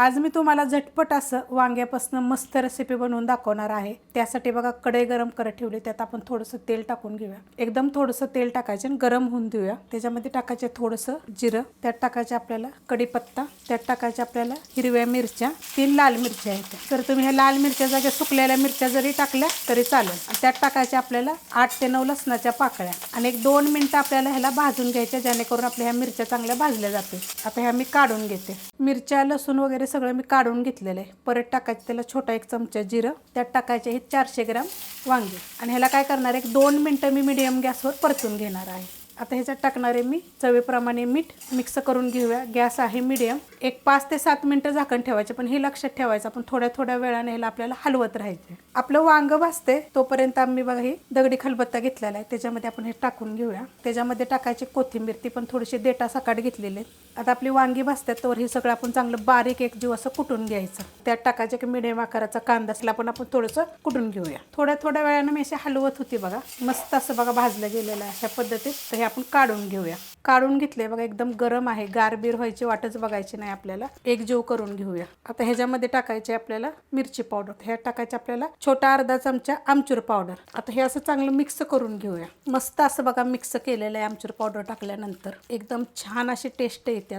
आज मी तुम्हाला झटपट असं वांग्यापासून मस्त रेसिपी बनवून दाखवणार आहे. त्यासाठी बघा कढई गरम करत ठेवली. त्यात आपण थोडंसं तेल टाकून घेऊया. एकदम थोडंसं तेल टाकायचं आणि गरम होऊन देऊया. त्याच्यामध्ये टाकायचे थोडंसं जिरं. त्यात टाकायचे आपल्याला कढीपत्ता. त्यात टाकायचे आपल्याला हिरव्या मिरच्या. तीन लाल मिरच्या आहेत. तर तुम्ही ह्या लाल मिरच्या जागे सुकलेल्या मिरच्या जरी टाकल्या तरी चालेल. त्यात टाकायचे आपल्याला आठ ते नऊ लसणाच्या पाकळ्या. आणि एक दोन मिनिटं आपल्याला ह्याला भाजून घ्यायच्या जेणेकरून आपल्या ह्या मिरच्या चांगल्या भाजल्या जातील. आता ह्या मी काढून घेते. मिरच्या लसूण वगैरे सगळं मी काढून घेतलेलं आहे. परत टाकायचं त्याला छोटा एक चमचा जिरं. त्यात टाकायचे हे चारशे ग्राम वांगे. आणि ह्याला काय करणार आहे? एक दोन मिनटं मी मिडियम गॅसवर परतून घेणार आहे. आता ह्याच्यात टाकणारे मी चवीप्रमाणे मीठ मिक्स करून घेऊया. गॅस आहे मिडियम एक पाच ते सात मिनटं झाकण ठेवायचे पण हे लक्षात ठेवायचं. आपण थोड्या थोड्या वेळाने ह्याला आपल्याला हलवत राहायचे आपलं वांग भाजते तोपर्यंत आम्ही बघा ही दगडी खलबत्ता घेतलेला आहे. त्याच्यामध्ये आपण हे टाकून घेऊया. त्याच्यामध्ये टाकायची कोथिंबीर ती पण थोडीशी देटा सकाट घेतलेली आता आपली वांगी भाजतात तर हे सगळं आपण चांगलं बारीक एक जीव असं कुटून घ्यायचं. त्यात टाकायचं की मिडियम आकाराचा कांदा असला पण आपण थोडंसं कुटून घेऊया. थोड्या थोड्या वेळानं मी असे हलवत होती बघा. मस्त असं बघा भाजलं गेलेलं आहे अशा पद्धतीत. तर हे आपण काढून घेऊया. काढून घेतले बघा एकदम गरम आहे. गारबीर व्हायची वाटच बघायची नाही आपल्याला. एक जीव करून घेऊया. आता ह्याच्यामध्ये टाकायचे आपल्याला मिरची पावडर. ह्या टाकायचे आपल्याला छोटा अर्धा चमचा आमचूर पावडर. आता हे असं चांगलं मिक्स करून घेऊया. मस्त असं बघा मिक्स केलेलं आहे आमचूर पावडर टाकल्यानंतर. एकदम छान अशी टेस्ट येते.